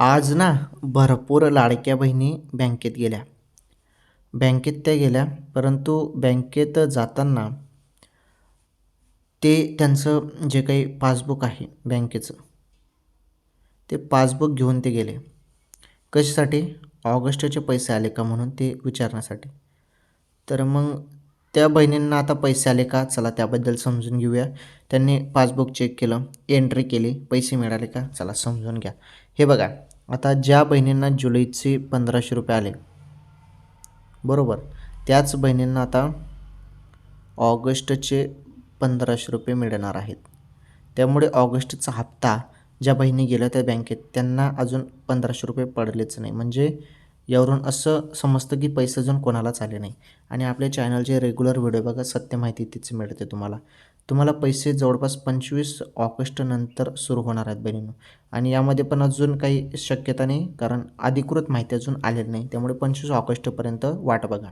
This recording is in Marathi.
आज ना भरपूर लाडक्या बहिणी बँकेत गेल्या. बँकेत त्या गेल्या परंतु बँकेत जाताना ते त्यांचं जे काही पासबुक आहे बँकेचं ते पासबुक घेऊन ते गेले. कशासाठी? ऑगस्टचे पैसे आले का म्हणून ते विचारण्यासाठी. तर मग त्या बहिणींना आता पैसे आले का? चला त्याबद्दल समजून घेऊया. त्यांनी पासबुक चेक केलं एंट्री केली पैसे मिळाले का? चला समजून घ्या. हे बघा आता ज्या बहिणींना जुलैचे पंधराशे रुपये आले. बरोबर. त्याच बहिणींना आता ऑगस्टचे पंधराशे रुपये मिळणार आहेत. त्यामुळे ऑगस्टचा हप्ता ज्या बहिणी गेल्या त्या बँकेत त्यांना अजून पंधराशे रुपये पडलेच नाही. म्हणजे यावरून असं समजतं की पैसे अजून कोणालाच आले नाही. आणि आपल्या चॅनलचे रेग्युलर व्हिडिओ बघा सत्य माहिती तीच मिळते तुम्हाला. तुम्हाला पैसे जवळपास पंचवीस ऑगस्टनंतर सुरू होणार आहेत बहिणींनो. आणि यामध्ये पण अजून काही शक्यता नाही कारण अधिकृत माहिती अजून आलेली नाही. त्यामुळे पंचवीस ऑगस्टपर्यंत वाट बघा.